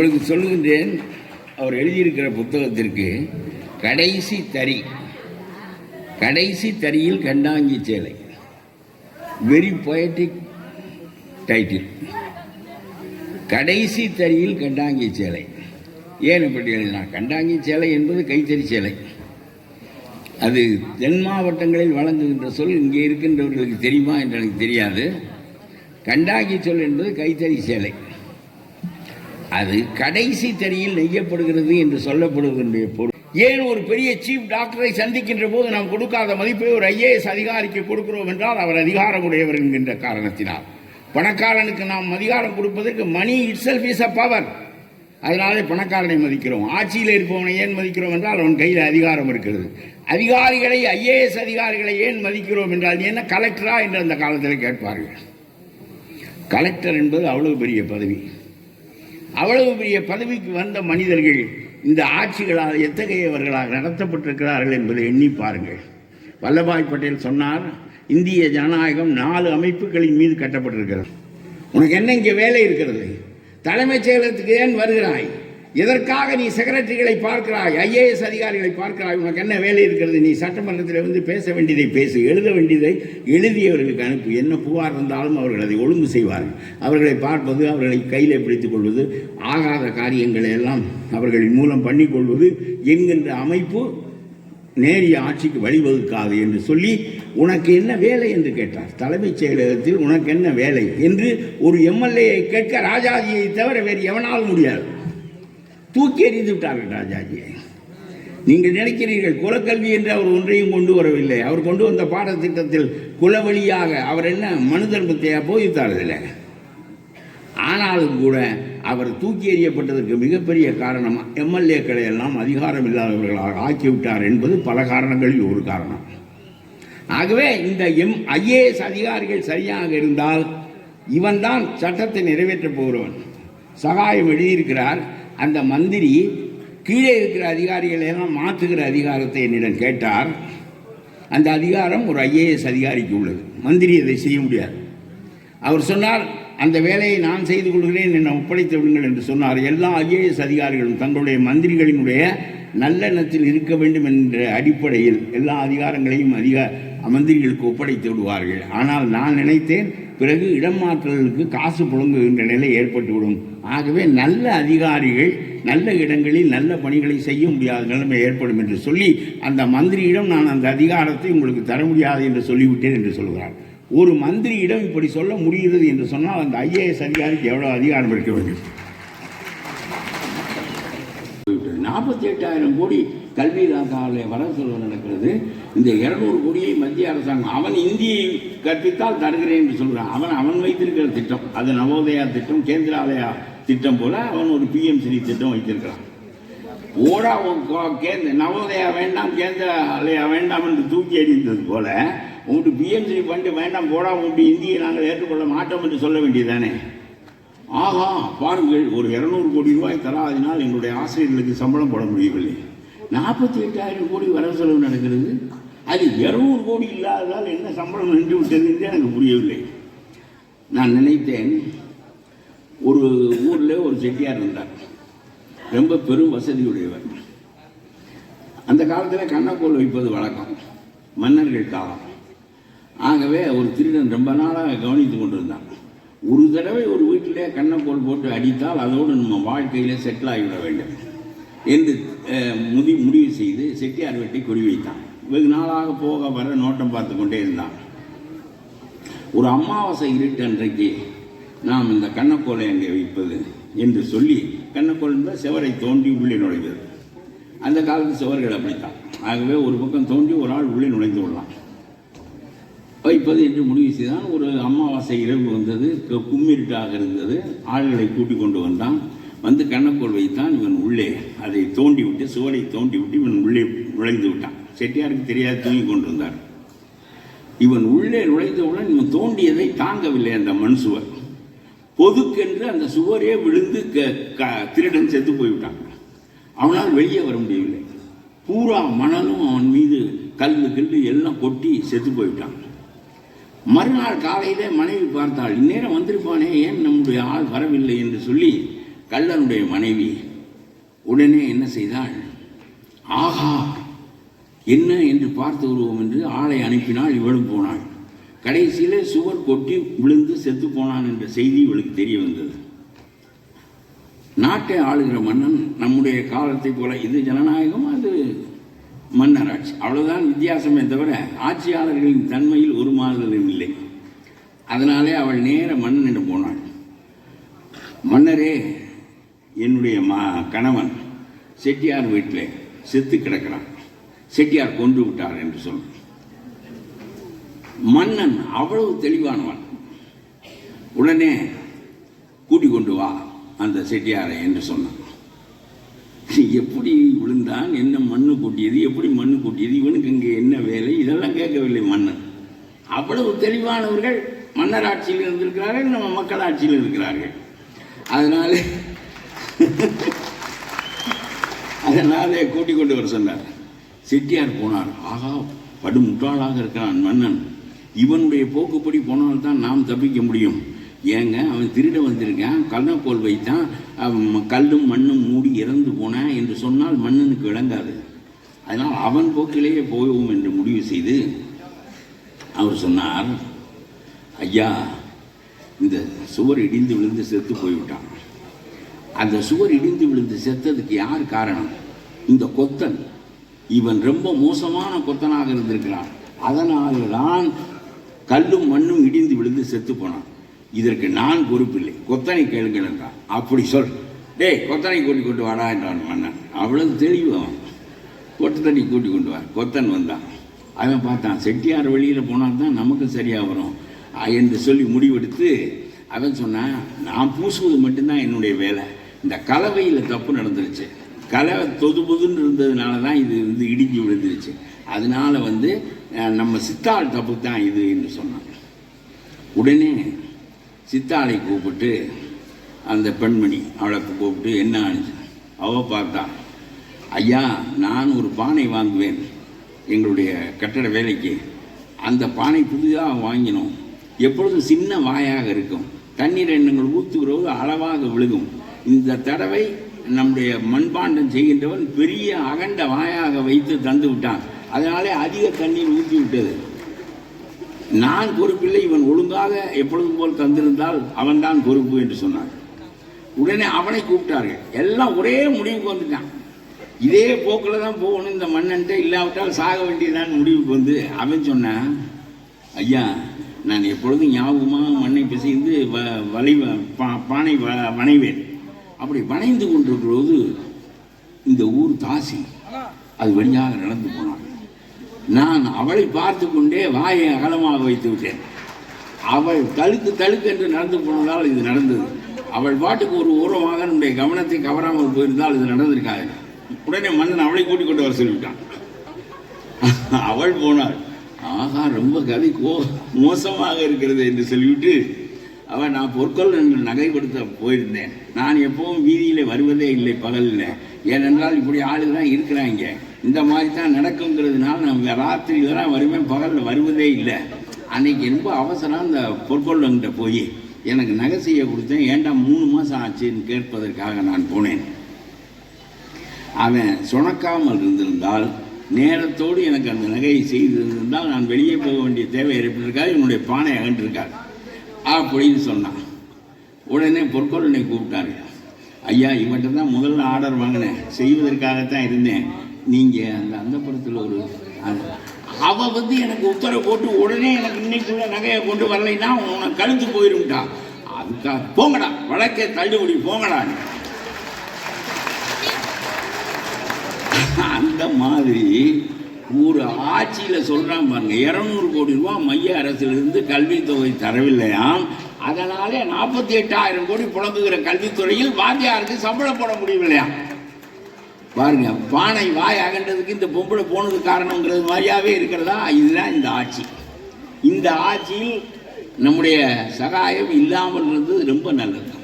உங்களுக்கு சொல்லுகின்றேன் அவர் எழுதியிருக்கிற புத்தகத்திற்கு கடைசி தறி கடைசி தறியில் கண்டாங்கி சேலை. வெரி பொயட்டிக் டைட்டில் கடைசி தறியில் கண்டாங்கி சேலை. ஏன் இப்படி எழுதினா கண்டாங்கி சேலை என்பது கைத்தறி சேலை. அது தென் மாவட்டங்களில் வழங்குகின்ற சொல் இங்கே இருக்கின்றவர்களுக்கு தெரியுமா என்று எனக்கு தெரியாது. கண்டாங்கி சொல் என்பது கைத்தறி சேலை. அது கடைசி தெரியில் நெய்யப்படுகிறது என்று சொல்லப்படுகின்ற பொருள். ஏன் ஒரு பெரிய சீஃப் டாக்டரை சந்திக்கின்ற போது நாம் கொடுக்காத மதிப்பை ஒரு ஐஏஎஸ் அதிகாரிக்கு கொடுக்கிறோம் என்றால் அவர் அதிகாரம் உடையவர் என்கின்ற காரணத்தினால். பணக்காரனுக்கு நாம் அதிகாரம் கொடுப்பதற்கு money itself is a power அதனாலே பணக்காரனை மதிக்கிறோம். ஆட்சியில் இருப்பவனை ஏன் மதிக்கிறோம் என்றால் அவன் கையில் அதிகாரம் இருக்கிறது. அதிகாரிகளை ஐஏஎஸ் அதிகாரிகளை ஏன் மதிக்கிறோம் என்றால் என்ன கலெக்டரா என்று அந்த காலத்தில் கேட்பார்கள். கலெக்டர் என்பது அவ்வளவு பெரிய பதவி. அவ்வளவு பெரிய பதவிக்கு வந்த மனிதர்கள் இந்த ஆட்சிகளால் எத்தகையவர்களாக நடத்தப்பட்டிருக்கிறார்கள் என்பதை எண்ணி பாருங்கள். வல்லபாய் பட்டேல் சொன்னார் இந்திய ஜனநாயகம் நாலு அமைப்புகளின் மீது கட்டப்பட்டிருக்கிறது. உனக்கு என்ன இங்கே வேலை இருக்கிறது? தலைமைச் செயலகத்துக்கு ஏன் வருகிறாய்? எதற்காக நீ செக்ரட்டரிகளை பார்க்கிறாய்? ஐஏஎஸ் அதிகாரிகளை பார்க்கிறாய்? உனக்கு என்ன வேலை இருக்கிறது? நீ சட்டமன்றத்தில் வந்து பேச வேண்டியதை பேசு எழுத வேண்டியதை எழுதியவர்களுக்கு அனுப்பு. என்ன புகார் இருந்தாலும் அவர்கள் அதை ஒழுங்கு செய்வார்கள். அவர்களை பார்ப்பது அவர்களை கையில் பிடித்துக் கொள்வது ஆகாத காரியங்களை எல்லாம் அவர்களின் மூலம் பண்ணிக்கொள்வது என்கின்ற அமைப்பு நேரிய ஆட்சிக்கு வழிவகுக்காது என்று சொல்லி உனக்கு என்ன வேலை என்று கேட்டார். தலைமைச் செயலகத்தில் உனக்கு என்ன வேலை? என்று ஒரு எம்எல்ஏ கேட்க ராஜாஜியை தவிர வேறு எவனாலும் முடியாது. தூக்கி எறிந்து விட்டார்கள் ராஜாஜியை. நீங்கள் நினைக்கிறீர்கள் குலக்கல்வி என்று அவர் ஒன்றையும் கொண்டு வரவில்லை. அவர் கொண்டு வந்த பாடத்திட்டத்தில் குல வழியாக அவர் என்ன மனு தர்மத்தை போதித்தார் ஆனாலும் கூட அவர் தூக்கி எறியப்பட்டதற்கு மிகப்பெரிய காரணம் எம்எல்ஏக்களை எல்லாம் அதிகாரம் இல்லாதவர்களாக ஆக்கிவிட்டார் என்பது பல காரணங்களில் ஒரு காரணம். ஆகவே இந்த எம் ஐஏஎஸ் அதிகாரிகள் சரியாக இருந்தால் இவன்தான் சட்டத்தை நிறைவேற்றப் போகிறவன். சகாயம் எழுதியிருக்கிறார் அந்த மந்திரி கீழே இருக்கிற அதிகாரிகளெல்லாம் மாற்றுகிற அதிகாரத்தை என்னிடம் கேட்டார். அந்த அதிகாரம் ஒரு ஐஏஎஸ் அதிகாரிக்கு உள்ளது. மந்திரி அதை செய்ய முடியாது. அவர் சொன்னார் அந்த வேலையை நான் செய்து கொள்கிறேன் என்னை ஒப்படைத்து விடுங்கள் என்று சொன்னார். எல்லா ஐஏஎஸ் அதிகாரிகளும் தங்களுடைய மந்திரிகளினுடைய நல்லெண்ணத்தில் இருக்க வேண்டும் என்ற அடிப்படையில் எல்லா அதிகாரங்களையும் அதிக மந்திரிகளுக்கு ஒப்படைத்து விடுவார்கள். ஆனால் நான் நினைத்தேன் பிறகு இடம் காசு புழங்குகின்ற நிலை ஏற்பட்டுவிடும். ஆகவே நல்ல அதிகாரிகள் நல்ல இடங்களில் நல்ல பணிகளை செய்ய முடியாத நிலைமை ஏற்படும் என்று சொல்லி அந்த மந்திரியிடம் நான் அந்த அதிகாரத்தை உங்களுக்கு தர முடியாது என்று சொல்லிவிட்டேன் என்று சொல்கிறார். ஒரு மந்திரியிடம் இப்படி சொல்ல முடிகிறது என்று சொன்னால் அந்த ஐஏஎஸ் அதிகாரிக்கு எவ்வளோ அதிகாரம் இருக்க வேண்டும்? நாற்பத்தி எட்டாயிரம் கோடி கல்வி இலாக்காவில் வர நடக்கிறது. இந்த இருநூறு கோடியை மத்திய அரசாங்கம் அவன் இந்தியை கற்பித்தால் தருகிறேன் என்று சொல்கிறான் அவன் அவன் வைத்திருக்கிற திட்டம் அது நவோதயா திட்டம் கேந்திராலயா திட்டம் போல அவன் ஒரு பிஎம்சிடி திட்டம் வைத்திருக்கிறான். ஓடா கேந்திர நவோதயா வேண்டாம் கேந்திராலயா வேண்டாம் என்று தூக்கி அடித்தது போல உங்களுக்கு பிஎம்சி ஃபண்டு வேண்டாம் போடா உண்டு இந்தியை நாங்கள் ஏற்றுக்கொள்ள மாட்டோம் என்று சொல்ல வேண்டியதானே? ஆஹா பாருங்கள் ஒரு இரநூறு கோடி ரூபாய் தராதினால் எங்களுடைய ஆசிரியர்களுக்கு சம்பளம் போட முடியவில்லை. நாற்பத்தி எட்டாயிரம் கோடி வரவு செலவு நடக்கிறது. அது இருநூறு கோடி இல்லாததால் என்ன சம்பளம் நின்று விட்டது என்று எனக்கு புரியவில்லை. நான் நினைத்தேன் ஒரு ஊரில் ஒரு செட்டியார் இருந்தார். ரொம்ப பெரும் வசதியுடையவர். அந்த காலத்தில் கண்ணக்கோல் வைப்பது வழக்கம். மன்னர்கள் காலம். ஆகவே ஒரு திருடன் ரொம்ப நாளாக கவனித்து கொண்டிருந்தான். ஒரு தடவை ஒரு வீட்டிலே கண்ணக்கோல் போட்டு அடித்தால் அதோடு நம்ம வாழ்க்கையிலே செட்டில் ஆகிவிட வேண்டும். என்று முடி முடிவு செய்து செட்டியார் வெட்டி கொடி வைத்தான் வெகு நாளாக போக வர நோட்டம் பார்த்து கொண்டே இருந்தான். ஒரு அமாவாசை இருட்டு அன்றைக்கு நாம் இந்த கண்ணக்கோலை அங்கே வைப்பது என்று சொல்லி கண்ணக்கோல் இருந்தால் செவரை தோண்டி உள்ளே நுழைந்தது. அந்த காலத்து சுவர்கள் அப்படித்தான். ஆகவே ஒரு பக்கம் தோண்டி ஒரு ஆள் உள்ளே நுழைந்து விடலாம் வைப்பது என்று முடிவு செய்தான். ஒரு அமாவாசை இரவு வந்தது. கும்மிருட்டாக இருந்தது. ஆள்களை கூட்டிக் கொண்டு வந்தான். வந்து கண்ணக்கோள் வைத்தான் இவன் உள்ளே. அதை தோண்டி விட்டு சுவரை தோண்டி விட்டு இவன் உள்ளே நுழைந்து விட்டான். செட்டியாருக்கு தெரியாது தூங்கி கொண்டிருந்தார். இவன் உள்ளே நுழைந்தவுடன் இவன் தோண்டியதை தாங்கவில்லை அந்த மண் சுவர். பொதுக்கென்று அந்த சுவரே விழுந்து க- க- திருடன் செத்து போய்விட்டான். அவனால் வெளியே வர முடியவில்லை. பூரா மணலும் அவன் மீது கல் கில்லு எல்லாம் கொட்டி செத்து போய்விட்டான். மறுநாள் காலையிலே மனைவி பார்த்தாள் இந்நேரம் வந்திருப்பானே ஏன் நம்முடைய ஆள் வரவில்லை? என்று சொல்லி கள்ளனுடைய மனைவி உடனே என்ன செய்தாள்? ஆஹா என்ன என்று பார்த்து வருவோம் என்று ஆளை அனுப்பினால் இவளும் போனாள். கடைசியில் சுவர் கொட்டி விழுந்து செத்து போனான் என்ற செய்தி இவளுக்கு தெரிய வந்தது. நாட்டை ஆளுகிற மன்னன் நம்முடைய காலத்தை போல இது ஜனநாயகம் அது மன்னராட்சி? அவ்வளோதான் வித்தியாசமே தவிர ஆட்சியாளர்களின் தன்மையில் ஒரு மாறுதலும் இல்லை. அதனாலே அவள் நேர மன்னனிடம் போனாள். மன்னரே என்னுடைய மா கணவன் செட்டியார் வீட்டில் செத்து கிடக்கிறான். செட்டியார் கொன்று விட்டார் என்று சொல். மன்னன் அவ்வளவு தெளிவானவன். உடனே கூட்டி கொண்டு வா அந்த செட்டியாரை என்று சொன்னான். எப்படி விழுந்தான்? என்ன மண்ணு கூட்டியது? எப்படி மண்ணு கூட்டியது? இவனுக்கு இங்கே என்ன வேலை? இதெல்லாம் கேட்கவில்லை மன்னன். அவ்வளவு தெளிவானவர்கள் மன்னர் ஆட்சியில் இருந்திருக்கிறார்கள் நம்ம மக்கள் ஆட்சியில் இருக்கிறார்கள். அதனால அதனாலே கூட்டிக் கொண்டு வர சொன்னார். செட்டியார் போனார். ஆகா படு முட்டாளாக இருக்கிறான் மன்னன். இவனுடைய போக்குப்படி போனால்தான் நாம் தப்பிக்க முடியும். ஏங்க அவன் திருட வந்திருக்கான். கள்ளக்கோல் வைத்தான். கல்லும் மண்ணும் மூடி இறந்து போனான் என்று சொன்னால் மன்னனுக்கு விளங்காது. அதனால் அவன் போக்கிலேயே போவோம் என்று முடிவு செய்து அவர் சொன்னார் ஐயா இந்த சுவர் இடிந்து விழுந்து செத்து போய்விட்டான். அந்த சுவர் இடிந்து விழுந்து செத்ததுக்கு யார் காரணம்? இந்த கொத்தன். இவன் ரொம்ப மோசமான கொத்தனாக இருந்திருக்கிறான். அதனால தான் கல்லும் மண்ணும் இடிந்து விழுந்து செத்து போனான். இதற்கு நான் பொறுப்பில்லை. கொத்தனை கேளுங்கள் என்றான். அப்படி சொல். டேய் கொத்தனை கூட்டி கொண்டு வாடா என்றான் மன்னன். அவ்வளவு தெளிவு அவன். கொட்டு தண்ணி கூட்டி கொண்டு வா. கொத்தன் வந்தான். அவன் பார்த்தான் செட்டியார் வெளியில் போனால் தான் நமக்கு சரியாக வரும். என்று சொல்லி முடிவெடுத்து அவன் சொன்னான் நான் பூசுவது மட்டும்தான் என்னுடைய வேலை. இந்த கலவையில் தப்பு நடந்துருச்சு. கலவை தொது பொதுன்னு இருந்ததுனால தான் இது வந்து இடிஞ்சு விழுந்துருச்சு. அதனால வந்து நம்ம சித்தாள் தப்பு தான் இது என்று சொன்னான். உடனே சித்தாளை கூப்பிட்டு அந்த பெண்மணி அவளை கூப்பிட்டு என்ன ஆச்சு அவ பார்த்தா ஐயா நான் ஒரு பானை வாங்குவேன் எங்களுடைய கட்டட வேலைக்கு. அந்த பானை புதிதாக வாங்கினோம். எப்பொழுதும் சின்ன வாயாக இருக்கும். தண்ணீர் எண்ணங்கள் ஊற்றுகிறோது அளவாக விழுகும். இந்த தடவை நம்முடைய மண்பாண்டம் செய்கின்றவன் பெரிய அகண்ட வாயாக வைத்து தந்து விட்டான். அதனாலே அதிக தண்ணீர் ஊற்றி விட்டது. நான் பொறுப்பில்லை இவன் ஒழுங்காக எப்பொழுதும் போல் தந்திருந்தால் அவன்தான் பொறுப்பு என்று சொன்னார் உடனே அவனை கூப்பிட்டார்கள். எல்லாம் ஒரே முடிவுக்கு வந்துட்டான். இதே போக்கில் தான் போகணும் இந்த மண்ணன்ட்டு இல்லாவிட்டால் சாக வேண்டியதான் முடிவுக்கு வந்து அவன் சொன்னான் ஐயா நான் எப்பொழுதும் ஞாபகமாக மண்ணை பிசைந்து வ பா- பானை வ வணைவேன். அப்படி வணைந்து கொண்டிருக்கிறபோது இந்த ஊர் தாசி அது வழியாக நடந்து போனான். நான் அவளை பார்த்து கொண்டே வாயை அகலமாக வைத்து விட்டேன். அவள் தழுக்கு தழுக்கு என்று நடந்து போனதால் இது நடந்தது. அவள் பாட்டுக்கு ஒரு ஓரமாக நம்முடைய கவனத்தை கவராமல் போயிருந்தால் இது நடந்திருக்காது. உடனே மன்னன் அவளை கூட்டிக் கொண்டு வர சொல்லிவிட்டான். அவள் போனாள். ஆகா ரொம்ப கதை கோ மோசமாக இருக்கிறது என்று சொல்லிவிட்டு அவன் நான் பொற்கொள் என்று நகை கொடுத்த போயிருந்தேன். நான் எப்பவும் வீதியில் வருவதே இல்லை பகலில். ஏனென்றால் இப்படி ஆளுதான் இருக்கிறாங்க. இந்த மாதிரி தான் நடக்குங்கிறதுனால நான் ராத்திரி தான் வருவேன் பகலில் வருவதே இல்லை. அன்னைக்கு ரொம்ப அவசரம் அந்த பொற்கொள்ளங்கிட்ட போய். எனக்கு நகை செய்ய கொடுத்தேன். ஏன்டா மூணு மாதம் ஆச்சுன்னு கேட்பதற்காக நான் போனேன். அவன் சுணக்காமல் இருந்திருந்தால் நேரத்தோடு எனக்கு அந்த நகையை செய்திருந்தால் நான் வெளியே போக வேண்டிய தேவை ஏற்பட்டிருக்காது. என்னுடைய பானை அகன்றிருக்காது. பொழின்னு சொன்னான். உடனே பொற்கொள்ளனை கூப்பிட்டாரு. ஐயா இவன்கிட்ட தான் முதல்ல ஆர்டர் வாங்கினேன். செய்வதற்காகத்தான் இருந்தேன். நீங்கள் அந்த அந்தப்புறத்தில் ஒரு அவள் வந்து எனக்கு உத்தரவு போட்டு உடனே எனக்கு இன்னைக்குள்ள நகையை கொண்டு வரலைன்னா உனக்கு கழுத்து போயிருங்கடா அதுக்காக போங்கடா. வழக்கே தள்ளுபடி போங்கடா அந்த மாதிரி ஒரு ஆட்சியில் சொல்கிறான் பாருங்க இரநூறு கோடி ரூபா மைய அரசிலிருந்து கல்வித்தொகை தரவில்லையாம். அதனாலே நாற்பத்தி எட்டாயிரம் கோடி புழங்குகிற கல்வித்துறையில் வாத்தியாருக்கு சம்பளம் போட முடியவில்லையாம். பாருங்க பானை வாய் அகன்றதுக்கு இந்த பொம்பளை போனது காரணங்கிறது மாதிரியாவே இருக்கிறதா? இதுதான் இந்த ஆட்சி. இந்த ஆட்சியில் நம்முடைய சகாயம் இல்லாமல் இருந்தது ரொம்ப நல்லது.